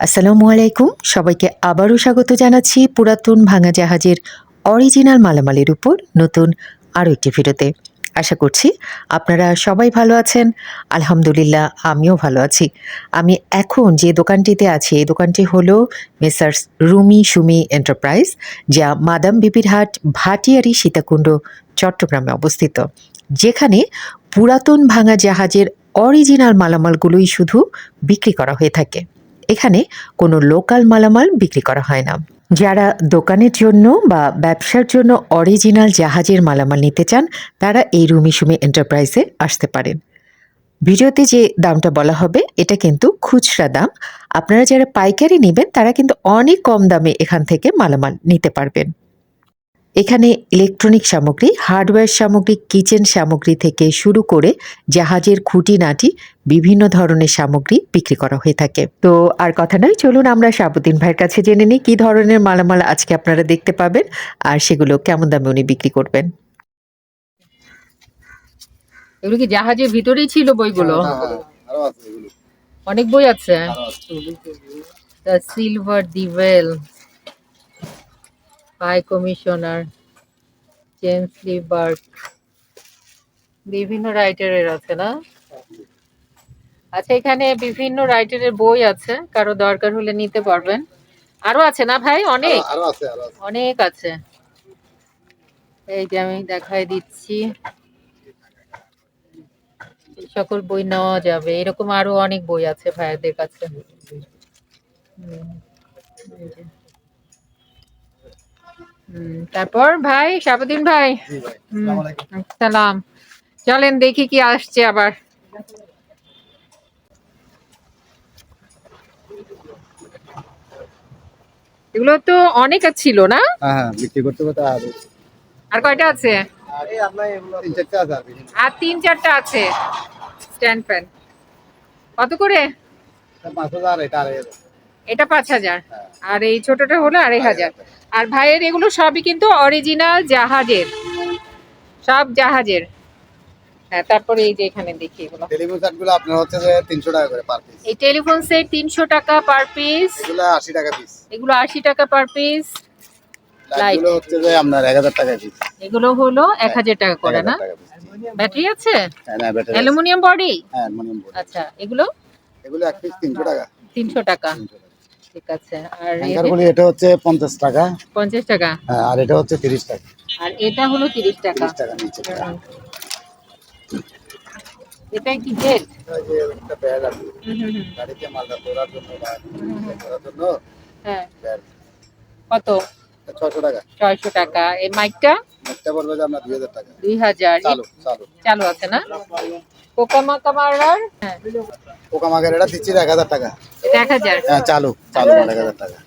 আসসালামু আলাইকুম। সবাইকে আবারও স্বাগত জানাচ্ছি পুরাতন ভাঙা জাহাজের অরিজিনাল মালামালের উপর নতুন আরও একটি ভিডিওতে। আশা করছি আপনারা সবাই ভালো আছেন। আলহামদুলিল্লাহ, আমিও ভালো আছি। আমি এখন যে দোকানটিতে আছি, এই দোকানটি হলো মেসার্স রুমি সুমি এন্টারপ্রাইজ, যা মাদাম বিবির হাট, ভাটিয়ারি, সীতাকুণ্ড, চট্টগ্রামে অবস্থিত। যেখানে পুরাতন ভাঙা জাহাজের অরিজিনাল মালামালগুলোই শুধু বিক্রি করা হয়ে থাকে। এখানে কোনো লোকাল মালামাল বিক্রি করা হয় না। যারা দোকানের জন্য বা ব্যবসার জন্য অরিজিনাল জাহাজের মালামাল নিতে চান, তারা এই রুমি সুমি এন্টারপ্রাইজে আসতে পারেন। ভিডিওতে যে দামটা বলা হবে, এটা কিন্তু খুচরা দাম। আপনারা যারা পাইকারি নেবেন, তারা কিন্তু অনেক কম দামে এখান থেকে মালামাল নিতে পারবেন। এখানে ইলেকট্রনিক সামগ্রী হার্ডওয়্যার সামগ্রী কিচেন সামগ্রী থেকে শুরু করে জাহাজের খুঁটিনাটি বিভিন্ন ধরনের সামগ্রী বিক্রি করা হয়ে থাকে। তো আর কথা নয় চলুন আমরা শাহাবুদ্দিন ভাইয়ের কাছে জেনে নিই কী ধরনের মালামাল আজকে আপনারা দেখতে পাবেন আর সেগুলো কেমন দামে উনি বিক্রি করবেন। এগুলো কি জাহাজের ভিতরেই ছিল বইগুলো? হ্যাঁ, আরও আছে এগুলো। অনেক বই আছে। দ্য সিলভার দিভেল হাই কমিশনার জেমস লিবার্ট বিভিন্ন রাইটারের আছে না? আচ্ছা এখানে বিভিন্ন রাইটারের বই আছে কারও দরকার হলে নিতে পারবেন। আরও আছে না ভাই? অনেক? অনেক আছে। এই যে আমি দেখাই দিচ্ছি। সকল বই নেওয়া যাবে। এরকম আরও অনেক বই আছে ভাইয়াদের কাছে। তারপর ভাই শাহাবুদ্দিন ভাই? সালাম। চলেন দেখি কি আসছে আবার। এগুলো তো অনেক ছিল না? হ্যাঁ হ্যাঁ বিক্রি করতে করতে আর। কয়টা আছে? আরে তিন চারটে আছে স্ট্যান্ড ফ্যান। কত করে? পাঁচ হাজার এটা এটা পাঁচ হাজার। হ্যাঁ। আর এই ছোটটা হলো আড়াই হাজার। আর ভাইয়ের এগুলো সবই কিন্তু অরিজিনাল জাহাজের। সব জাহাজের। হ্যাঁ তারপরে এই যে এখানে দেখি এগুলো। টেলিফোন সেটগুলো আপনার হচ্ছে যে তিনশো টাকা করে পার পিস এই টেলিফোন সেট তিনশো টাকা পার পিস এগুলো আশি টাকা পিস এগুলো আশি টাকা পার পিস লাইটগুলো হচ্ছে যে আপনার এক হাজার টাকা পিস এগুলো হলো এক হাজার টাকা করে না? ব্যাটারি আছে? হ্যাঁ না ব্যাটারি অ্যালুমিনিয়াম বডি? হ্যাঁ অ্যালুমিনিয়াম বোর্ড আচ্ছা এগুলো? এগুলো এক পিস তিনশো টাকা। তিনশো টাকা। 300 টাকা। ঠিক আছে। আর এই অ্যাঙ্কার যে গুলি এটা হচ্ছে পঞ্চাশ টাকা। পঞ্চাশ টাকা? হ্যাঁ আর এটা হচ্ছে তিরিশ টাকা। আর এটা হলো তিরিশ টাকা। তিরিশ টাকা নিচে। হুম। এটা কি জেল? একটা ব্যাগ আছে। গাড়িতে মালটা তোলার জন্য বা করার জন্য হ্যাঁ। কত? ছশো টাকা। ছয়শো টাকা। এই মাইকটা? একটা পড়বে যে দুই হাজার টাকা। দুই হাজার। চালু চালু। চালু আছে না? পোকামাকা মারার হ্যাঁ। এটা দিচ্ছি এক হাজার টাকা। এক হাজার? হ্যাঁ চালু চালু এক হাজার টাকা।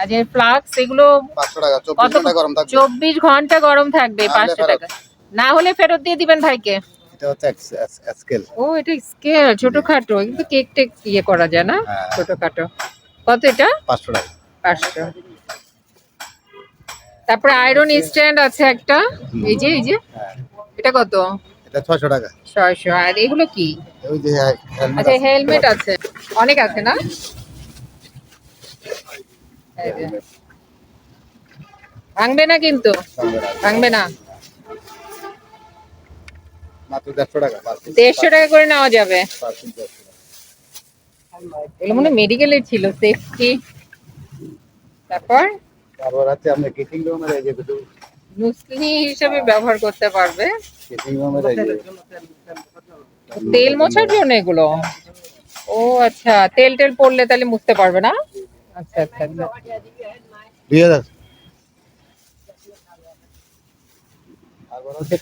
আর যে ফ্লাক্স এগুলো পাঁচশো টাকা চব্বিশ ঘণ্টা গরম থাকবে। চব্বিশ ঘণ্টা গরম থাকবে পাঁচশো টাকা। না হলে ফেরত দিয়ে দিবেন ভাইকে। এটা হচ্ছে স্কেল ও এটা স্কেল ছোটখাটো। কিন্তু কেক টেক ইয়ে করা যায় না হ্যাঁ। ছোটখাটো। কত এটা? পাঁচশো টাকা। পাঁচশো। তারপরে আয়রন স্ট্যান্ড আছে একটা। এই যে এই যে। এটা কত? এটা ছয়শো টাকা। ছয়শো। আর এগুলো কি? ওই যে আচ্ছা হেলমেট আছে। অনেক আছে না? ভাঙবে না কিন্তু? ভাঙবে না। মাত্র দেড়শো টাকা করে নেওয়া যাবে। এগুলো মনে মেডিকেলের ছিল সেফটি তারপর? তারপর আছে আপনার কিচিং রুমের এই যে নুসলি হিসেবে ব্যবহার করতে পারবে। তেল মোছার জন্য এগুলো? ও আচ্ছা তেল টেল পড়লে তাহলে মুছতে পারবে না? আচ্ছা আচ্ছা আচ্ছা। দুই হাজার।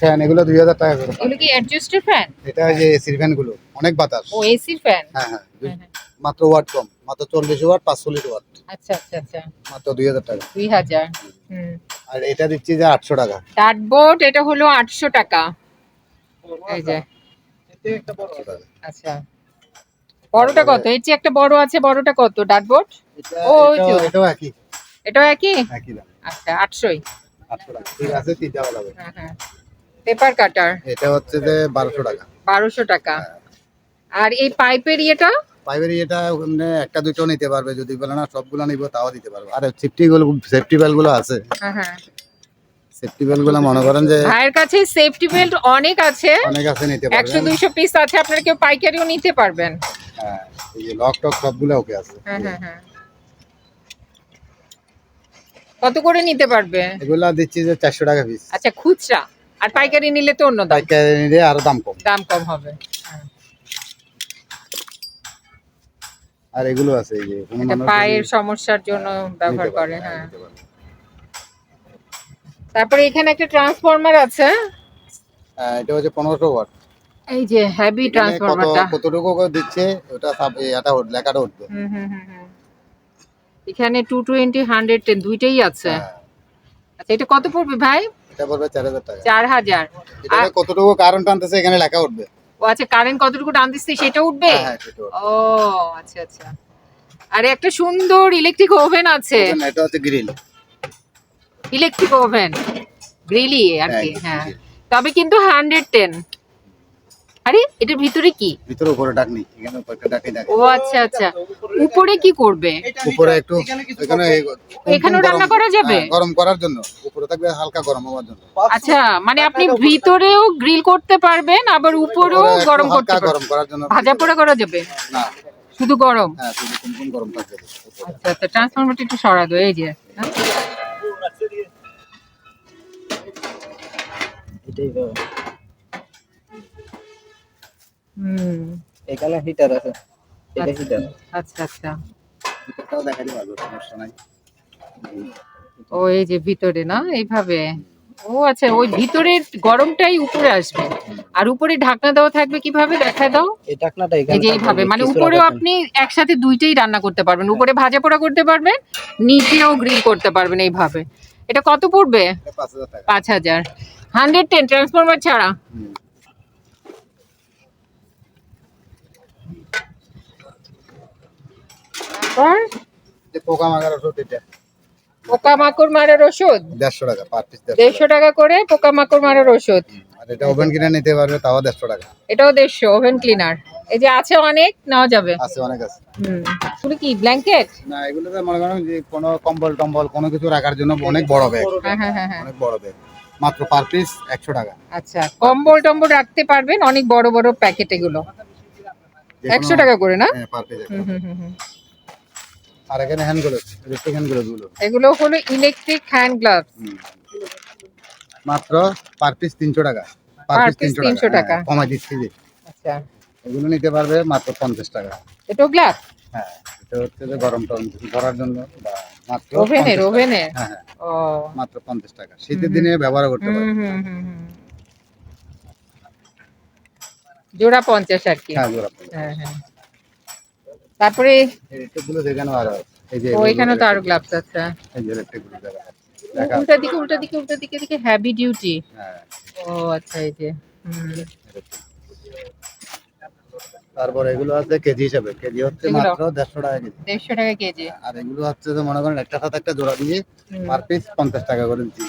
ফ্যান এগুলো দুই হাজার টাকা করে। এগুলো কি অ্যাডজাস্টের ফ্যান এটা যে এসির ফ্যানগুলো অনেক বাতাস। ও এসির ফ্যান হ্যাঁ হ্যাঁ হ্যাঁ, হ্যাঁ। মাত্র ওয়াট কম মাত্র চল্লিশ ওয়াট পাঁচচল্লিশ ওয়াট আচ্ছা আচ্ছা আচ্ছা। মাত্র দুই হাজার টাকা। দুই হাজার হুম। আর এটা দিচ্ছি যে আটশো টাকা। ডাটবোর্ড এটা হলো আটশো টাকা। এই যে। আচ্ছা। বড়টা কত? এর চেয়ে একটা বড় আছে বড়টা কত? ডাটবোর্ড ও, এটাও-। একই। এটাও একই? একই আচ্ছা আটশোই। আটশো ঠিক আছে তিনটা হ্যাঁ হ্যাঁ। Paper cutter. এটা হচ্ছে যে বারোশো টাকা। বারোশো টাকা। আর এই পাইপের ইয়েটা? পাইকারি এটা ওখানে একটা দুটো নিতে পারবে। যদি বলে না সবগুলো নিব তাও দিতে পারবে। আর সেফটি গুলো সেফটি বেলগুলো আছে। হ্যাঁ হ্যাঁ। সেফটি বেলগুলো মনে করেন যে ভাইয়ের কাছে সেফটি বেল্ট অনেক আছে। অনেক আছে নিতে পারবেন দুইশো পিস আছে আপনারা কেউ পাইকারিও নিতে পারবেন। হ্যাঁ এই যে লক টক সবগুলো ওকে আছে। হ্যাঁ হ্যাঁ হ্যাঁ। কত করে নিতে পারবে? এগুলা দিচ্ছি যে চারশো টাকা পিস আচ্ছা খুচরা। আর পাইকারি নিলে তো অন্য দাম। পাইকারি নিলে আরও দাম কম। দাম কম হবে। আর এগুলো আছে এই যে পায়ের সমস্যার জন্য ব্যবহার করে হ্যাঁ তারপরে এখানে একটা ট্রান্সফরমার আছে। হ্যাঁ, এটা হচ্ছে পনেরোশো ওয়াট। এই যে হেভি ট্রান্সফরমারটা কতটুকু করে দিচ্ছে ওটা এটা লেখাটা উঠবে। হুম হুম হুম হুম। এখানে টু টোয়েন্টি হান্ড্রেড টেন দুইটাই আছে। হ্যাঁ, আচ্ছা এটা কত পড়বে ভাই? এটা পড়বে চার হাজার টাকা। চার হাজার। এটা কতটুকু কারেন্ট আনতেছে এখানে লেখা উঠবে। ও আচ্ছা কারেন্ট কতটুকু টান দিচ্ছে সেটা উঠবে? হ্যাঁ, হ্যাঁ, সেটা উঠবে। ও আচ্ছা আচ্ছা। আরে একটা সুন্দর ইলেকট্রিক ওভেন আছে। এটা হচ্ছে গ্রিল ইলেকট্রিক ওভেন গ্রিলি আর কি হ্যাঁ, হ্যাঁ। তবে কিন্তু হান্ড্রেড টেন আরে এটার ভিতরে কি? ভিতরে উপরে ডাক নেই এখানে উপরে ডাকে ডাকে। ও আচ্ছা আচ্ছা। উপরে কি করবে? উপরে একটু এখানে এই এখানেও রান্না করা যাবে? হ্যাঁ, গরম করার জন্য। উপরে থাকবে হালকা গরম হওয়ার জন্য। আচ্ছা মানে আপনি ভিতরেও গ্রিল করতে পারবেন আবার উপরেও গরম করতে হালকা পারবেন। গরম করার জন্য ভাজা পোড়া করা যাবে? না। শুধু গরম? হ্যাঁ শুধু কুমকুম গরম থাকবে। আচ্ছা আচ্ছা ট্রান্সফরমারটা একটু সরা দো এই যে। হ্যাঁ? হুম। এখানে হিটার আছে। এটা আচ্ছা। হিটার আচ্ছা আচ্ছা। ভিতরটাও দেখা দিতে সমস্যা নাই। ও এই যে ভিতরে না এইভাবে? ও আচ্ছা ওই ভিতরের গরমটাই উপরে আসবে। আর উপরে ঢাকনা দেওয়া থাকবে কীভাবে? দেখা দাও। এই ঢাকনাটা এই এখানে যে এইভাবে। মানে উপরেও আপনি একসাথে দুইটাই রান্না করতে পারবেন। উপরে ভাজা পোড়া করতে পারবেন নিচেও গ্রিল করতে পারবেন এইভাবে। এটা কত পড়বে? পাঁচ হাজার হান্ড্রেড টেন ট্রান্সফরমার ছাড়া হুম। তারপর যে পোকা মাগার ওষুধ এটা পোকামাকড় মারার ওষুধ? দেড়শো টাকা পার পিস দেড়শো টাকা। করে পোকামাকড় মারার ওষুধ। আর এটা ওভেন নিতে পারবে তাও দেড়শো টাকা। এটাও দেড়শো ওভেন ক্লিনার এই যে আছে অনেক নেওয়া যাবে। আছে অনেক আছে। হুম এগুলো কি ব্ল্যাঙ্কেট না এগুলোতে মনে করেন যে কোনো কম্বল টম্বল কোনো কিছু রাখার জন্য অনেক বড় ব্যাগ হ্যাঁ হ্যাঁ হ্যাঁ অনেক বড় ব্যাগ মাত্র পার পিস একশো টাকা। আচ্ছা কম্বল টম্বল রাখতে পারবেন অনেক বড় বড় প্যাকেট এগুলো। একশো টাকা করে না? পার পিস হুম হুম হুম হুম। আর এখানে হ্যান্ড গ্লোভস ইলেকট্রিক হ্যান্ড গ্লোভসগুলো। এগুলো হলো ইলেকট্রিক হ্যান্ড গ্লাভস মাত্র পার পিস তিনশো টাকা। পার পিস 300 টাকা। হ্যাঁ, দিচ্ছি যে। আচ্ছা। এগুলো নিতে পারবে মাত্র পঞ্চাশ টাকা। এটাও গ্লাস হ্যাঁ এটা হচ্ছে যে গরম টরম করার জন্য বা মাত্র ওভেনের 50 টাকা। ওভেনের হ্যাঁ হ্যাঁ। ও। মাত্র পঞ্চাশ টাকা। শীতের দিনে ব্যবহার করতে পারবে। জোড়া পঞ্চাশ আর কি। হ্যাঁ জোড়া। হ্যাঁ হ্যাঁ। তারপরে আরও এই যে ও এখানেও তো আরও গ্লাভস আছে। এই যে ইলেকট্রিকগুলো দেখা উল্টা দিকে উল্টা দিকে উল্টা দিকে দিকে ডিউটি হ্যাঁ। ও আচ্ছা এই যে তারপর এগুলো আছে কেজি হিসাবে। কেজি হচ্ছে মাত্র দেড়শো টাকা কেজি। দেড়শো টাকা কেজি। আর এগুলো হচ্ছে যে মনে করেন একটা সাথে একটা জোড়া দিয়ে। পার পিস পঞ্চাশ টাকা করে দিচ্ছি।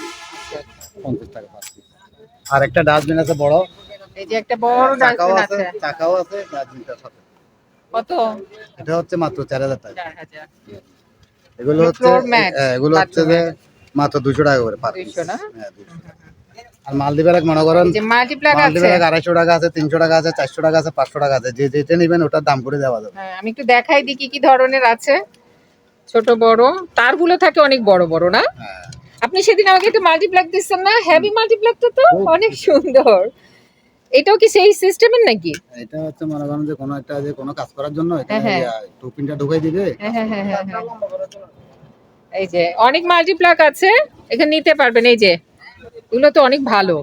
পঞ্চাশ টাকা পার পিস আর একটা ডাস্টবিন আছে বড়। এই যে একটা বড় ডাস্টবিন আছে আছে। চাকাও আছে ডাস্টবিনটার সাথে। কত? এটা হচ্ছে মাত্র চার হাজার টাকা। চার হাজার। এগুলো এগুলো হচ্ছে হ্যাঁ, এগুলো হচ্ছে যে মাত্র দুশো টাকা করে পার 200 না? আর মালদ্বীপের এক মনে করেন মাল্টিপ্লাগ আছে। আড়াইশো টাকা আছে তিনশো টাকা আছে চারশো টাকা আছে পাঁচশো টাকা আছে যে যেটা নেবেন ওটার দাম করে দেওয়া যাবে। হ্যাঁ আমি একটু দেখাই দিই কি কি ধরনের আছে। ছোট বড়। তারগুলো থাকে অনেক বড় বড় না? হ্যাঁ। আপনি সেদিন আমাকে একটা মাল্টিপ্লাগ দিচ্ছেন না? হেভি মাল্টিপ্লাগ তো তো? অনেক সুন্দর। এটাও কি সেই সিস্টেমের নাকি? এটা হচ্ছে মনে করেন যে কোনো একটা যে কোনো কাজ করার জন্য হ্যাঁ, হ্যাঁ। ঢুকাই দিবে। হ্যাঁ হ্যাঁ হ্যাঁ হ্যাঁ হ্যাঁ। এই যে অনেক মাল্টিপ্লাগ আছে এখানে নিতে পারবেন এই যে। এগুলো তো অনেক ভালো।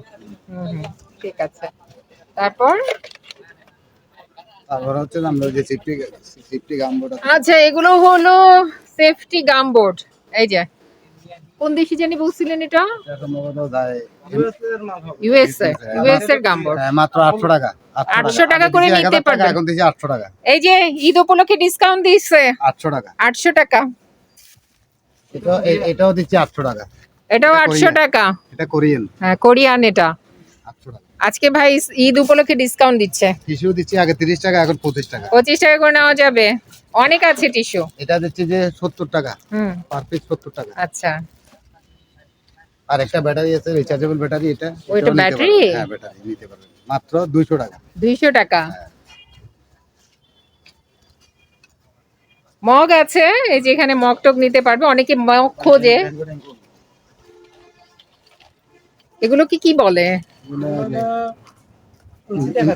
হুম হুম, ঠিক আছে। তারপর? তারপর হচ্ছে আমরা যে সিফটি সিফটি গামবোটা আচ্ছা এগুলো হলো সেফটি গাম বোর্ড এই যে কোন দেশে জানি বলছিলেন এটা? সম্ভবত ইউএসএ এর গাম মাত্র আটশো টাকা 800 টাকা। করে নিতে পারবেন। এখন দিচ্ছি আটশো টাকা। এই যে ঈদ উপলক্ষে ডিসকাউন্ট দিচ্ছে আটশো টাকা। আটশো টাকা। এটা এটাও দিচ্ছি আটশো টাকা। এটাও এটা আটশো কোরিয়ান। টাকা। এটা কোরিয়ান হ্যাঁ কোরিয়ান এটা। আটশো টাকা। আজকে ভাই ঈদ উপলক্ষে ডিসকাউন্ট দিচ্ছে। টিস্যু দিচ্ছি আগে তিরিশ টাকা এখন পঁচিশ টাকা। পঁচিশ টাকা করে নেওয়া যাবে। অনেক আছে টিস্যু। এটা দিচ্ছে যে সত্তর টাকা। হুম। পার পিস সত্তর টাকা। আচ্ছা। আর একটা ব্যাটারি আছে রিচার্জেবল ব্যাটারি এটা। ও, এটা এটাও নিতে ব্যাটারি? হ্যাঁ ব্যাটারি নিতে পারবেন। মাত্র দুইশো টাকা। দুইশো টাকা। মগ আছে এই যে এখানে মগ টক নিতে পারবে। অনেকে মগ খোঁজে। এগুলো কি কি বলে?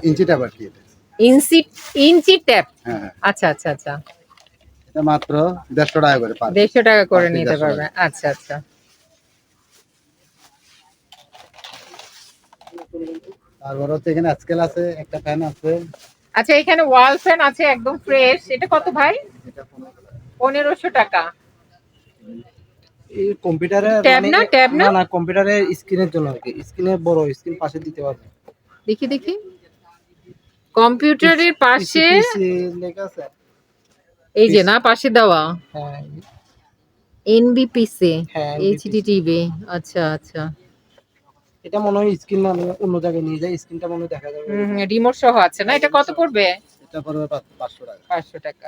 ইঞ্চি ট্যাব আর কি এটা। Inch inch tap? হ্যাঁ হ্যাঁ। আচ্ছা আচ্ছা আচ্ছা। এটা মাত্র দেড়শো টাকা করে পার দেড়শো টাকা করে নিতে পারবে। আচ্ছা আচ্ছা। তারপর হচ্ছে এখানে আজকাল আছে একটা ফ্যান আছে। আচ্ছা এখানে ওয়াল ফ্যান আছে একদম ফ্রেশ এটা কত ভাই? এটা পনেরো টাকা। পনেরোশো টাকা। এই কম্পিউটারে ট্যাব না, ট্যাব না? না কম্পিউটারের স্ক্রিনের জন্য আর কি। স্ক্রিনে বড় স্ক্রিন পাশে দিতে পারবে দেখি দেখি। কম্পিউটারের পাশে লেখা আছে। এই যে না পাশে দেওয়া। হ্যাঁ। এনবিপিসি হ্যাঁ আচ্ছা আচ্ছা। এটা মনে হয় স্ক্রিন মানে অন্য জায়গায় নিয়ে যায় স্ক্রিনটা মনে হয় দেখা যাবে। রিমোট সহ আছে না? এটা কত পড়বে? এটা পড়বে পাঁচ- পাঁচশো টাকা। পাঁচশো টাকা।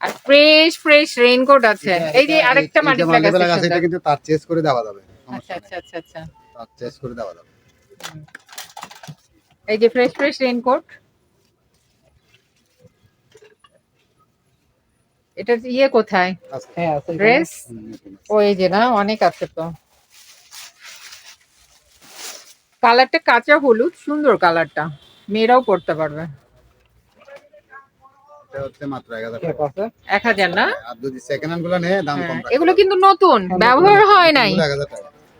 আর ফ্রেশ ফ্রেশ রেইনকোট আছে। এই যে আরেকটা multiple ফ্ল্যাগ আছে, এটা কিন্তু তার চেঞ্জ করে দেওয়া যাবে আচ্ছা আচ্ছা আচ্ছা আচ্ছা। তার চেঞ্জ করে দেওয়া যাবে। এই যে ফ্রেশ ফ্রেশ রেইনকোট। এটা ইয়ে কোথায়? হ্যাঁ আছে ড্রেস? হুম। ও এই যে না অনেক আছে তো। কালারটা কাঁচা হলুদ সুন্দর কালারটা। মেয়েরাও পড়তে পারবে। এটা হচ্ছে মাত্র এক হাজার ক্যাপ টাকা। আছে। এক হাজার না? আর যদি সেকেন্ড হ্যান্ডগুলো নেয় দাম কম হ্যাঁ। এগুলো কিন্তু নতুন হ্যাঁ, ব্যবহার হয় নাই।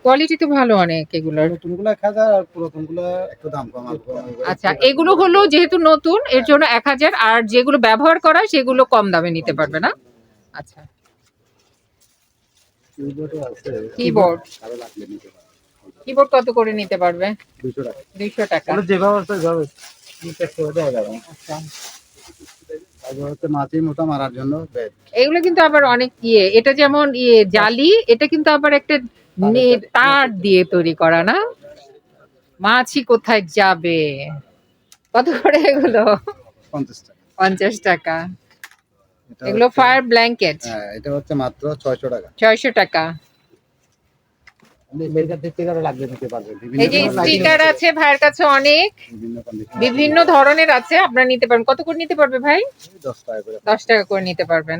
কোয়ালিটি তো ভালো অনেক এগুলোর। নতুনগুলো আর পুরাতন একটু দাম কম আচ্ছা এগুলো হলো যেহেতু নতুন এর জন্য এক হাজার আর যেগুলো ব্যবহার করা সেগুলো কম দামে নিতে পারবে না? আচ্ছা। আছে। কিবোর্ড আরও লাগলে নিতে পারবে কিবোর্ড কত করে নিতে পারবে? দুশো টাকা। দুইশো টাকা। ওগুলো যেভাবে আছে যেভাবে প্যাক করে দেওয়া যাবে। আচ্ছা। এগুলো কিন্তু আবার অনেক ইয়ে। এটা যেমন ইয়ে জালি এটা কিন্তু আবার একটা তার দিয়ে তৈরি করা না? মাছি কোথায় যাবে? কত করে এগুলো? পঞ্চাশ টাকা। এগুলো ফায়ার ব্ল্যাঙ্কেট এটা হচ্ছে মাত্র ছয়শো টাকা। ছয়শো টাকা বেকার থেকে আরও লাগবে নিতে পারবে বিভিন্ন এই যে ধরনের স্টিকার আছে ভাইয়ের কাছে অনেক। বিভিন্ন ধরনের আছে আপনারা নিতে পারেন কত করে নিতে পারবে ভাই? দশ টাকা করে। নিতে পারবেন।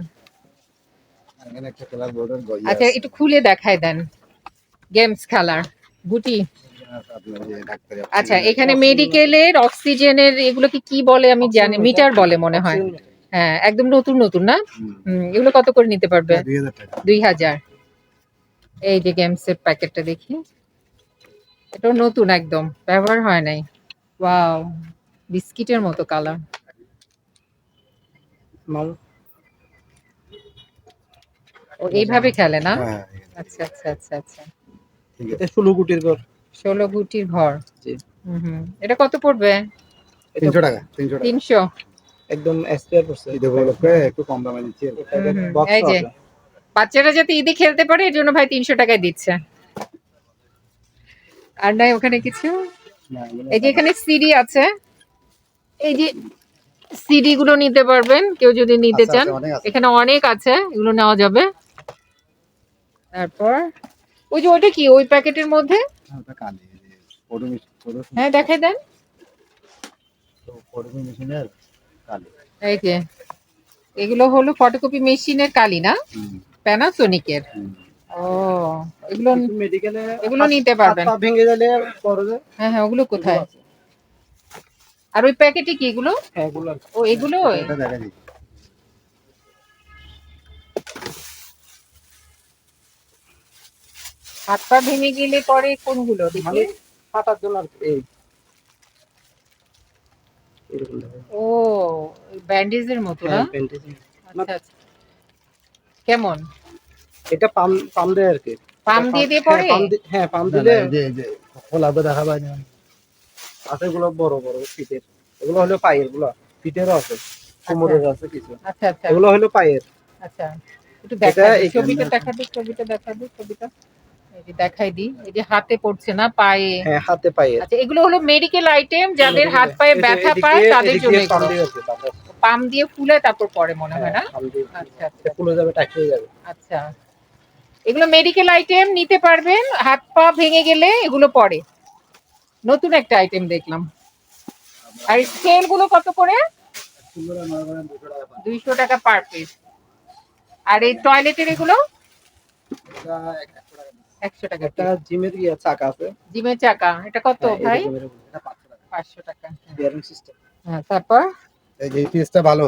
আচ্ছা একটু খুলে দেখায় দেন। গেমস খেলার গুটি আচ্ছা এখানে মেডিকেলের অক্সিজেনের এগুলোকে কি বলে আমি জানি মিটার বলে মনে হয়। হ্যাঁ একদম নতুন নতুন না? এগুলো কত করে নিতে পারবে? দুই হাজার। এই যে গেমসের প্যাকেটটা দেখি। এটা নতুন একদম ব্যবহার হয় নাই। ওয়াও বিস্কিটের মতো কালার। মাল। ও এইভাবে খেলে না? হ্যাঁ আচ্ছা আচ্ছা আচ্ছা আচ্ছা। এটা ষোলো গুটির ঘর। ষোলো গুটির ঘর। জি। হুম হুম। এটা কত পড়বে? তিনশো টাকা তিনশো টাকা। তিনশো। একদম এক্সপায়ার করছে। ঈদ উপলক্ষে একটু কম দামে দিচ্ছি। এই যে। বাচ্চারা যাতে ঈদে খেলতে পারে এর জন্য ভাই তিনশো টাকায় দিচ্ছে। আর নাই ওখানে কিছু? এই যে এখানে সিডি আছে। এই যে সিডি গুলো নিতে পারবেন কেউ যদি নিতে চান। আছে, অনেক আছে। এখানে অনেক আছে এগুলো নেওয়া যাবে। তারপর ওই যে ওইটা কি ওই প্যাকেটের মধ্যে? হ্যাঁ, হ্যাঁ দেখাই দেন। এই যে এগুলো হলো ফটোকপি মেশিনের কালি না? প্যানাসোনিকের ও এগুলো মেডিকেলে এগুলো নিতে পারবেন। ভেঙে গেলে হ্যাঁ হ্যাঁ ওগুলো কোথায়? আর ওই প্যাকেটে কি এগুলো? হ্যাঁ এগুলো ও এগুলো? এটা দেখা দিই। হাত পা ভেঙে গেলে পরে কোনগুলো দেখি? মানে ফাটার জন্য আর এই। ও ব্যান্ডেজের মতো না? হ্যাঁ, আচ্ছা আচ্ছা। কেমন? এটা পাম পাম দেয় আর কি। পাম দিয়ে দিয়ে পড়ে? পরে হ্যাঁ পাম দিয়ে দিলে না, এই যে- এই যে খোলাতে দেখা পায় না। আছে গুলো বড় বড় পিঠের এগুলো হলো পায়েরগুলো পিঠেরও আছে কোমরের আছে কিছু। আচ্ছা আচ্ছা। এগুলো হলো পায়ের। আচ্ছা একটু দেখা ছবিটা। দেখা দিই ছবিটা দেখা দিই ছবিটা। দেখাই দিই। এই যে হাতে পড়ছে না পায়ে? হ্যাঁ হাতে পায়ের আচ্ছা এগুলো হলো মেডিকেল আইটেম যাদের হাত পায়ে ব্যথা পায় তাদের জন্য পাম দিয়ে ফুলে তারপর পরে মনে হয় না? হ্যাঁ, আচ্ছা আচ্ছা। খুলে যাবে টাইট হয়ে যাবে। আচ্ছা। এগুলো মেডিকেল আইটেম নিতে পারবেন হাত পা ভেঙে গেলে এগুলো পড়ে নতুন একটা আইটেম দেখলাম। আর স্কেলগুলো কত করে? দুইশো টাকা পার পিস আর এই টয়লেটের এগুলো? একশো টাকা একটা জিমের ইয়ে চাকা আছে। জিমের চাকা এটা কত হ্যাঁ, ভাই? এরকম, এরকম। এটা 500 টাকা। পাঁচশো টাকা। বিয়ারিং সিস্টেম হ্যাঁ তারপর? এই যে ইপিএসটা ভালো।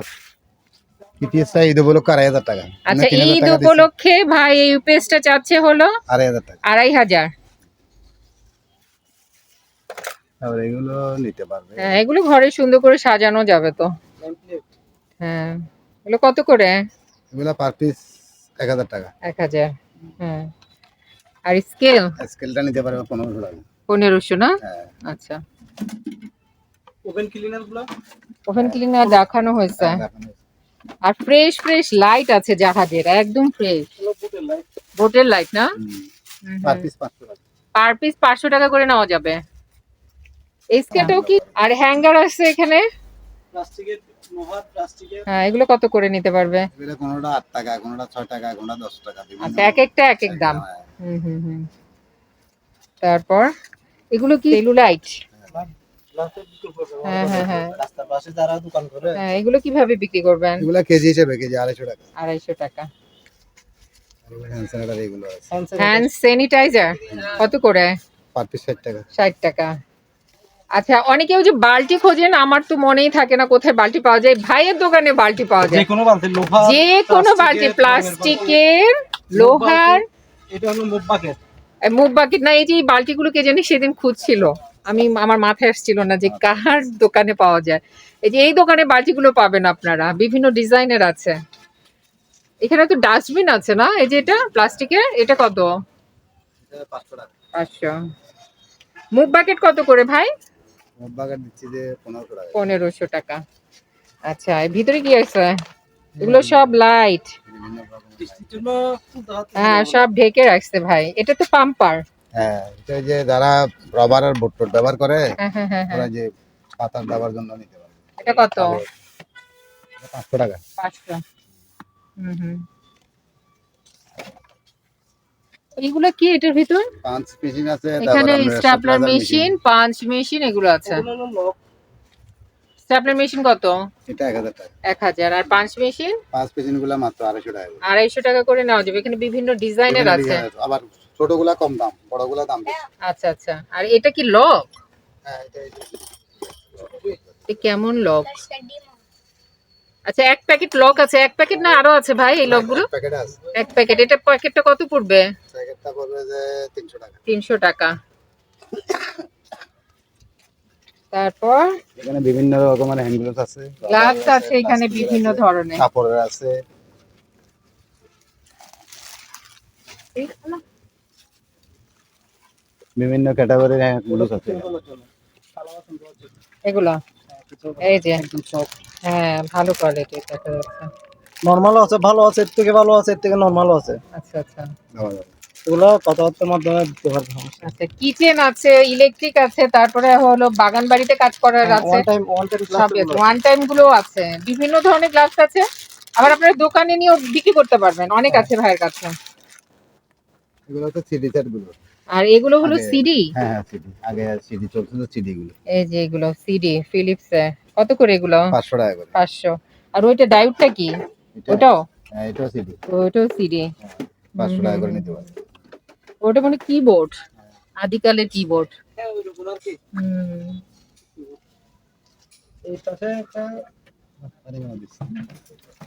ঈদ উপলক্ষে আড়াই হাজার টাকা। আচ্ছা আমরা তিন হাজার ঈদ উপলক্ষে ভাই এই ইউপিএসটা চাচ্ছে হলো আড়াই হাজার টাকা। আড়াই হাজার। তারপরে এগুলো নিতে পারবে। হ্যাঁ এগুলো ঘরে সুন্দর করে সাজানো যাবে তো। হ্যাঁ এগুলো কত করে? এগুলো পার পিস এক হাজার টাকা। এক হাজার হ্যাঁ। আর স্কেল? স্কেলটা নিতে পারবে পনেরোশো টাকা। পনেরোশো না? হ্যাঁ। আচ্ছা। ওভেন ক্লিনারগুলো ওভেন ক্লিনার দেখানো হয়েছে। আর ফ্রেশ ফ্রেশ লাইট আছে জাহাজের একদম ফ্রেশ বোটের লাইট না? পার পিস পাঁচশো টাকা। পার পিস পাঁচশো টাকা করে নেওয়া যাবে। এই স্কেলটাও কি? আর হ্যাঙ্গার আছে এখানে? প্লাস্টিকের হ্যাঁ এগুলো কত করে নিতে পারবে? কোনোটা আট টাকা কোনোটা ছয় টাকা কোনোটা দশ টাকা আচ্ছা এক একটা এক এক দাম। হ্যাঁ, তারপর? এগুলো কি? সেলুলাইট। হ্যাঁ, হ্যাঁ, হ্যাঁ। রাস্তার পাশে যারা দোকান করে। হ্যাঁ এগুলো কীভাবে বিক্রি করবেন? এগুলো কেজি হিসেবে কেজি আড়াইশো টাকা। আড়াইশো টাকা। হ্যান্ড স্যানিটারি এগুলো আছে। Hand sanitizer. কত করে? পার ষাট টাকা। ষাট টাকা। আচ্ছা অনেকেও যে বালতি খোঁজেন আমার তো মনেই থাকে না কোথায় বালতি পাওয়া যায়। ভাইয়ের দোকানে বালতি পাওয়া যায়। কোনো বালতি লোহা যে কোনো বালতি প্লাস্টিকের লোহার এটা হলো মুভ বাকেট মুখ বাকেট না এই যে বালতিগুলো কে জানি সেদিন খুঁজছিল। আমি আমার মাথায় আসছিল না যে কার দোকানে পাওয়া যায়। এই যে এই দোকানে বালতিগুলো পাবেন আপনারা বিভিন্ন ডিজাইনের আছে। এখানে তো ডাস্টবিন আছে না? এই যে এটা প্লাস্টিকের এটা কত? পাঁচশো পাঁচশো। মুখ বাকেট কত করে ভাই? বাগান দিচ্ছি যে পনেরোশো টাকা। পনেরোশো টাকা। আচ্ছা ভিতরে কি আছে? এগুলো সব লাইট হ্যাঁ সব ঢেকে রাখছে ভাই। এটা তো পাম্পার। হ্যাঁ এটা যে যারা রবার আর বোট ব্যবহার করে হ্যাঁ হ্যাঁ হ্যাঁ ওরা যে পাতার দেওয়ার জন্য নিতে পারবে এটা কত? পাঁচশো টাকা। পাঁচশো হুম হুম। এইগুলো কি এটার ভিতর? পাঁচ মেশিন আছে এখানে স্ট্যাপলার মেশিন পাঞ্চ মেশিন এগুলো আছে। লক স্ট্যাপলার মেশিন কত? এটা এক হাজার টাকা। এক হাজার। আর পাঁচ মেশিন? পাঁচ মেশিনগুলা মাত্র আড়াইশো টাকা করে। আড়াইশো টাকা করে নেওয়া যাবে। এখানে বিভিন্ন ডিজাইনের আছে। আবার ছোটগুলা কম দাম বড়গুলা দাম বেশি। আচ্ছা আচ্ছা। আর এটা কি লক? হ্যাঁ এটা কেমন লক? আচ্ছা এক প্যাকেট লক আছে। এক প্যাকেট না আরও আছে ভাই এই লকগুলো? এক প্যাকেট আছে। এক প্যাকেট। এটা প্যাকেটটা কত পড়বে? প্যাকেটটা পড়বে যে তিনশো টাকা। তিনশো টাকা। তারপর এখানে বিভিন্ন রকমের হ্যান্ড গ্লোভস আছে গ্লাভস আছে এখানে বিভিন্ন ধরনের। কাপড়ের আছে। বিভিন্ন ক্যাটাগরির হ্যান্ড গ্লোভস আছে। এগুলো? এই যে হ্যাঁ ভালো কোয়ালিটি দেখা যাচ্ছে। নরমালও আছে ভালো আছে এর থেকে ভালো আছে এর থেকে নরমালও আছে। আচ্ছা আচ্ছা। এগুলো কথাবার্তার মাধ্যমে দিতে পারবে আচ্ছা কিচেন আছে ইলেকট্রিক আছে তারপরে হলো বাগান বাড়িতে কাজ করার আছে ওয়ান টাইম ওয়ান টাইম সব ওয়ান টাইমগুলো আছে বিভিন্ন ধরনের গ্লাস আছে আবার আপনার দোকানে নিয়েও বিক্রি করতে পারবেন অনেক আছে ভাইয়ের কাছে। এগুলো হচ্ছে সিডি সেটগুলো। আর এগুলো হলো সিডি হ্যাঁ হ্যাঁ সিডি আগে সিডি চলছিল সিডি গুলো। এই যে এগুলো সিডি ফিলিপস কত করে এগুলো? পাঁচশো টাকা করে। পাঁচশো। আর ওইটা ডায়োডটা কি? ওটাও? হ্যাঁ এটাও সিডি ওইটাও সিডি পাঁচশো টাকা করে নিতে পারবে। ওটা মানে কিবোর্ড আদিকালের কিবোর্ড হুম। এই পাশে একটা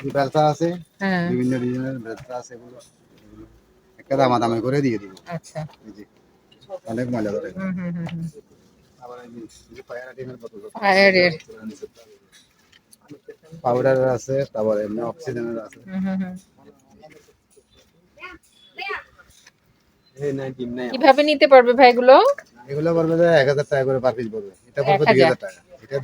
বেলসা আছে হ্যাঁ। বিভিন্ন ডিজাইনের বেলসা আছে এগুলো। একটা দামা দামে করে দিয়ে দিব। আচ্ছা। অনেক মজা ধরে ফায়ারের পাউডারের আছে তারপর এমনি অক্সিজেনের আছে হুম হুম হুম কীভাবে নিতে পারবে ভাই এগুলো? এগুলো পড়বে যে এক হাজার টাকা করে পার পিস পড়বে। এটা পড়বে এক দুই হাজার। হাজার। টাকা।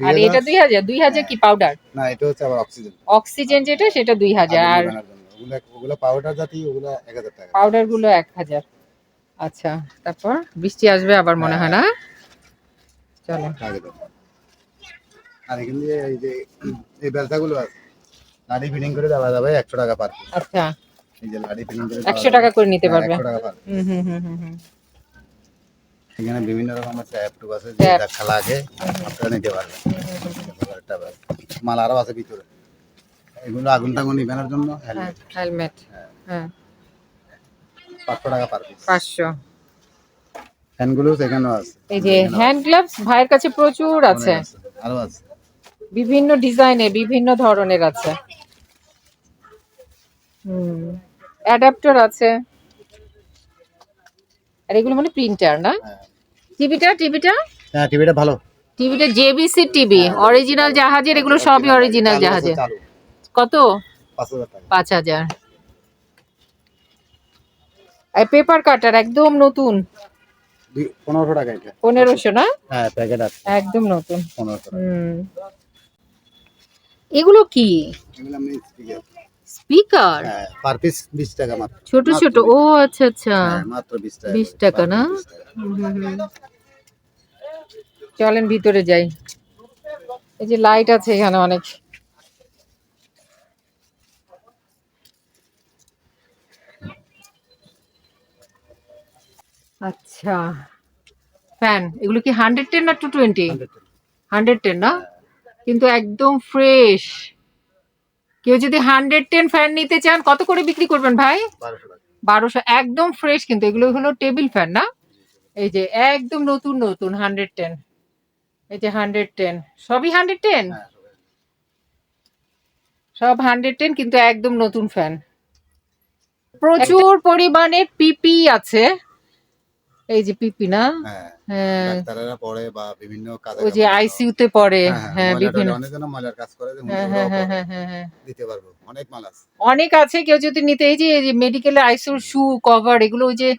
আর এটা হাজার দুই হাজার? দুই হাজার কি পাউডার না এটা হচ্ছে আবার অক্সিজেন অক্সিজেন যেটা সেটা দুই হাজার। আর বানানোর জন্য। ওগুলা ওগুলো পাউডার জাতি ওগুলো এক হাজার টাকা। পাউডারগুলো এক হাজার। আচ্ছা তারপর বৃষ্টি আসবে আবার মনে হয় না? চলো। আর এখান এই যে এই বেলচাগুলো আছে ফিটিং করে দেওয়া যাবে একশো টাকা পার আচ্ছা। এই যে লাড়ি ফিটিং করে একশো টাকা করে নিতে পারবে। একশো টাকা পার হুম হুম হুম এখানে বিভিন্ন টুপ আছে যে Tap. যা খেলা আছে আপনারা নিতে পারবেন। মাল আরও আছে ভিতরে। এগুলো আগুন টাগুন নিবানোর জন্য হ্যাঁ হেলমেট হেলমেট হ্যাঁ। টাকা পার পিস ফ্যানগুলো সেখানেও আছে। এই যে হ্যান্ড গ্লাভস ভাইয়ের কাছে প্রচুর আছে। আরও আছে। বিভিন্ন ডিজাইনে বিভিন্ন ধরনের আছে। হুম। অ্যাডাপ্টার আছে। আর এগুলো মানে প্রিন্টার না? হ্যাঁ। টিভিটা টিভিটা হ্যাঁ টিভিটা ভালো। টিভিটা জেবিসি টিভি অরিজিনাল জাহাজের এগুলো সবই অরিজিনাল জাহাজের কত? পাঁচ হাজার আর পেপার কাটার একদম নতুন। পনেরোশো টাকা এটা। পনেরোশো না? হ্যাঁ প্যাকেট আছে। একদম নতুন। পনেরোশো হুম। এগুলো কি? এগুলো। স্পিকার হ্যাঁ পার পিস বিশ টাকা মাত্র। ছোট ছোট। ও আচ্ছা আচ্ছা। হ্যাঁ, মাত্র বিশ টাকা বিশ করে, টাকা না? piece 20 টাকা। হুম। চলেন ভিতরে যাই। এই যে লাইট আছে এখানে অনেক। আচ্ছা। ফ্যান এগুলো কি হান্ড্রেড টেন না টু টোয়েন্টি হান্ড্রেড টেন না? কিন্তু একদম ফ্রেশ কেউ যদি হান্ড্রেড টেন ফ্যান নিতে চান কত করে বিক্রি করবেন ভাই? বারোশো একদম ফ্রেশ কিন্তু এগুলো হলো টেবিল ফ্যান না? এই যে একদম নতুন নতুন হান্ড্রেড টেন এই যে হান্ড্রেড টেন সবই হান্ড্রেড টেন হ্যাঁ, সব হান্ড্রেড টেন কিন্তু একদম নতুন ফ্যান প্রচুর পরিমাণে পিপি আছে। এই যে পিপি না? হ্যাঁ হ্যাঁ। ডাক্তারেরা পড়ে বা বিভিন্ন কাজে ওই যে আইসিইউ তে পড়ে। হ্যাঁ। বিভিন্ন অনেক জন ময়লার কাজ করে হ্যাঁ হ্যাঁ হ্যাঁ। হ্যাঁ হ্যাঁ হ্যাঁ। দিতে পারব। অনেক মাল আছে। অনেক আছে। কেউ যদি নিতে এই যে মেডিকেলের আইসিউর শু কভার এগুলো ওই যে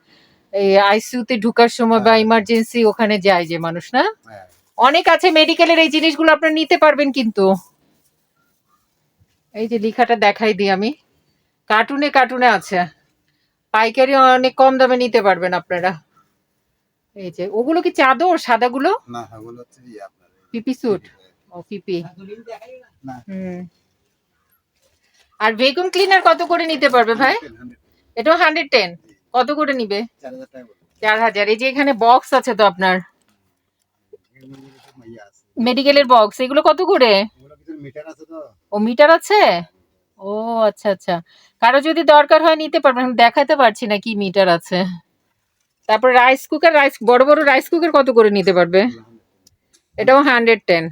এই আইসিইউ তে ঢুকার সময় বা হ্যাঁ। ইমার্জেন্সি ওখানে যায় যে মানুষ না? হ্যাঁ। অনেক আছে মেডিকেলের এই জিনিসগুলো আপনারা নিতে পারবেন কিন্তু। এই যে লেখাটা দেখাই দিই আমি। কার্টুনে কার্টুনে আছে। পাইকারি অনেক কম দামে নিতে পারবেন আপনারা। এই যে ওগুলো কি চাদর সাদাগুলো? না ওগুলো হচ্ছে ইয়ে আপনার পিপি স্যুট? ও পিপি। না। হুম। আর ভেকুম ক্লিনার কত করে নিতে পারবে ভাই? এটাও হান্ড্রেড টেন কত করে নিবে? চার হাজার এই যে এখানে বক্স আছে তো আপনার। মেডিকেলের বক্স এগুলো কত করে? ও মিটার আছে? ও আচ্ছা আচ্ছা। কারও যদি দরকার হয় নিতে পারবেন। দেখাতে পারছি না কি মিটার আছে। তারপর রাইস কুকার রাইস বড় বড় রাইস কুকার কত করে নিতে পারবে? এটাও হান্ড্রেড টেন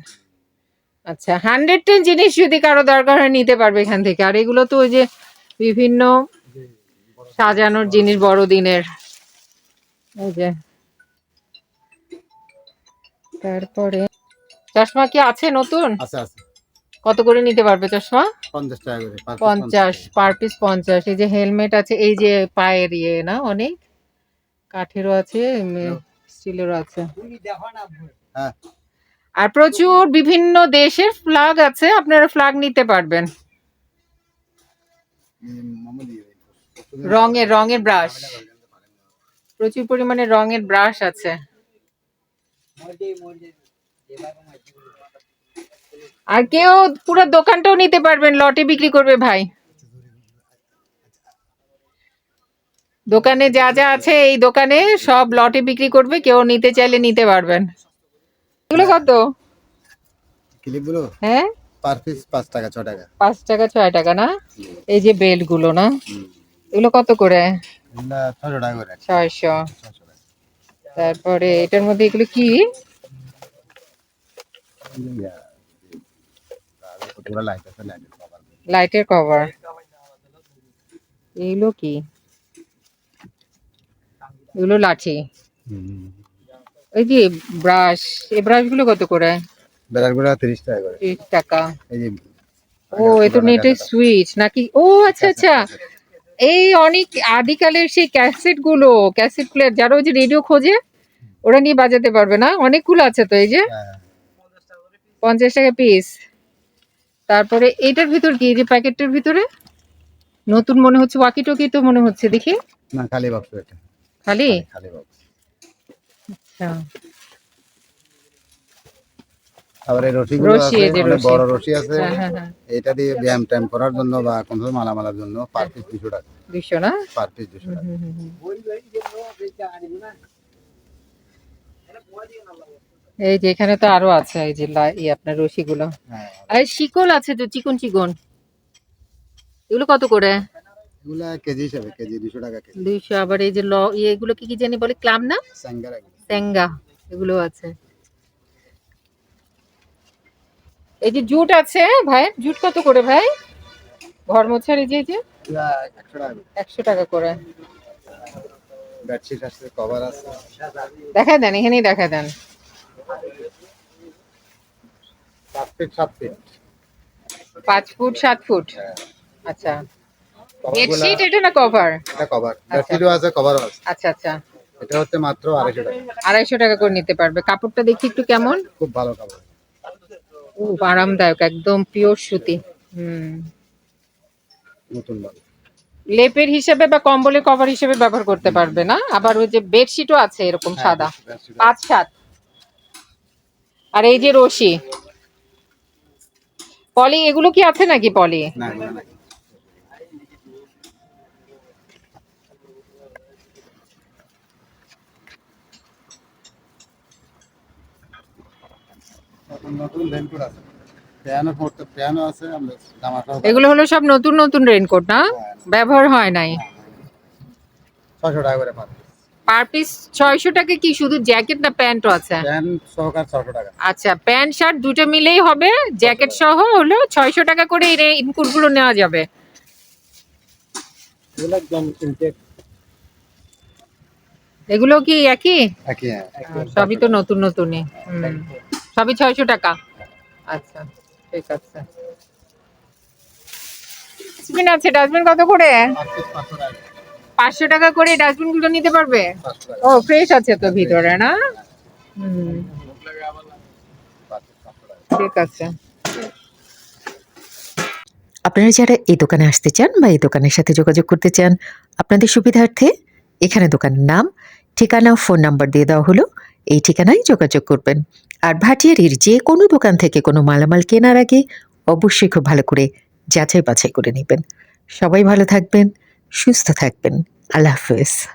আচ্ছা হান্ড্রেড টেন জিনিস যদি কারও দরকার হয় নিতে পারবে এখান থেকে। আর এগুলো তো ওই যে বিভিন্ন সাজানোর জিনিস বড়দিনের এই যে। তারপরে চশমা কি আছে নতুন? কত করে নিতে পারবে চশমা? পঞ্চাশ টাকা করে পঞ্চাশ। পার পিস পঞ্চাশ। এই যে হেলমেট আছে এই যে পায়ের ইয়ে না অনেক? কাঠেরও আছে স্টিলেরও আছে। হ্যাঁ। আর প্রচুর বিভিন্ন দেশের ফ্ল্যাগ আছে আপনারা ফ্ল্যাগ নিতে পারবেন। রঙের রঙের ব্রাশ প্রচুর পরিমাণে রঙের ব্রাশ আছে। আর কেউ পুরো দোকানটাও নিতে পারবেন লটে বিক্রি করবে ভাই। দোকানে যা যা আছে এই দোকানে সব লটে বিক্রি করবে কেউ নিতে চাইলে নিতে পারবেন। এগুলো কত? ক্লিপগুলো? হ্যাঁ? পার পিস পাঁচ টাকা ছ টাকা। পাঁচ টাকা ছয় টাকা না? এই যে বেল্টগুলো না? এগুলো কত করে? এগুলা ছশো টাকা করে। ছয়শো। ছশো টাকা তারপরে এটার মধ্যে এগুলো কি? লাইটের কভার এগুলো কি? এগুলো লাঠি। ওই যে ব্রাশ এই ব্রাশগুলো কত করে? বেড়ারগুলো তিরিশ টাকা করে। ত্রিশ টাকা। এই যে ও এ তো নেটের সুইচ নাকি? ও আচ্ছা আচ্ছা। এই অনেক আদিকালের সেই ক্যাসেটগুলো ক্যাসেট প্লেয়ার যারা ওই যে রেডিও খোঁজে ওরা নিয়ে বাজাতে পারবে না? অনেকগুলো আছে তো এই যে? হ্যাঁ, পঞ্চাশ টাকা পিস তারপরে এটার ভিতর কি? এই যে প্যাকেটটার ভিতরে? নতুন মনে হচ্ছে ওয়াকি টকি তো মনে হচ্ছে দেখি। না খালি বাক্স এটা খালি? খালি বক্স আচ্ছা। আবার এই রশি, যে বড় রশি আছে। হ্যাঁ হ্যাঁ হ্যাঁ। এটা দিয়ে ব্যায়াম করার জন্য বা কোনো জন্য পার পিস দুশো টাকা। দুশো না? পার পিস দুশো টাকা। এই যে এখানে তো আরও আছে এই যে লা- ই আপনার রশিগুলো হ্যাঁ। আর শিকল আছে তো চিকন চিকন। এগুলো কত করে? এগুলা কেজি হিসাবে কেজি টাকা কেজি। আবার এই যে ল এগুলো কি কি জানি বলে ক্লাম না? এগুলো। স্যাঙ্গা এগুলো আছে। এই যে জুট আছে ভাই জুট কত করে ভাই? এই যে টাকা একশো টাকা করে। বেডশিট আছে কভার আছে। দেখা দেন এখানেই দেখা দেন। Feet feet. পাঁচ ফুট সাত ফুট? হ্যাঁ। আচ্ছা। বেডশিট এটা না কভার এটা কভার বেডশিটও আছে কভারও আছে। আচ্ছা আচ্ছা। এটা হচ্ছে মাত্র আড়াইশো টাকা। আড়াইশো টাকা করে নিতে পারবে। কাপড়টা দেখি একটু কেমন? খুব ভালো কাপড় ও আরামদায়ক একদম পিওর সুতি। হুম। নতুন ভালো লেপের হিসেবে বা কম্বলের কভার হিসেবে ব্যবহার করতে পারবে না। আবার ওই যে বেডশিটও আছে এরকম হ্যাঁ, সাদা। পাঁচ সাত। আর এই যে রশি। পলি এগুলো কি আছে নাকি পলি? না এগুলো নতুন নতুন রেনকোট আছে। প্যানও পড়তে প্যানও আছে আমরা জামাটাও এগুলো হলো সব নতুন নতুন রেনকোট না? ব্যবহার হয় নাই। ছশো টাকা করে পার পিস ছয়শো টাকা কি শুধু জ্যাকেট না প্যান্টও আছে? প্যান সহকার ছশো টাকা। আচ্ছা প্যান্ট শার্ট দুটো মিলেই হবে। জ্যাকেট সহ হলো ছয়শো টাকা করে এই ইনকুটগুলো নেওয়া যাবে। এগুলো কি একই? একই হ্যাঁ। সবই তো নতুন নতুনই। হুম। সবই ছয়শো টাকা। আচ্ছা ঠিক আছে। ডাস্টবিন আছে ডাস্টবিন কত করে? পাঁচশো টাকা। করে ডাস্টবিনগুলো নিতে পারবে? ও ফ্রেশ আছে তো ভিতরে না? ঠিক আছে। আপনারা যারা এই দোকানে আসতে চান বা এই দোকানের সাথে যোগাযোগ করতে চান আপনাদের সুবিধার্থে এখানে দোকানের নাম ঠিকানা ফোন নাম্বার দিয়ে দেওয়া হলো। এই ঠিকানায় যোগাযোগ করবেন। আর ভাটিয়ারির যে কোনো দোকান থেকে কোনো মালামাল কেনার আগে অবশ্যই খুব ভালো করে যাচাই বাছাই করে নেবেন। সবাই ভালো থাকবেন, সুস্থ থাকবেন। আল্লাহ হাফেজ।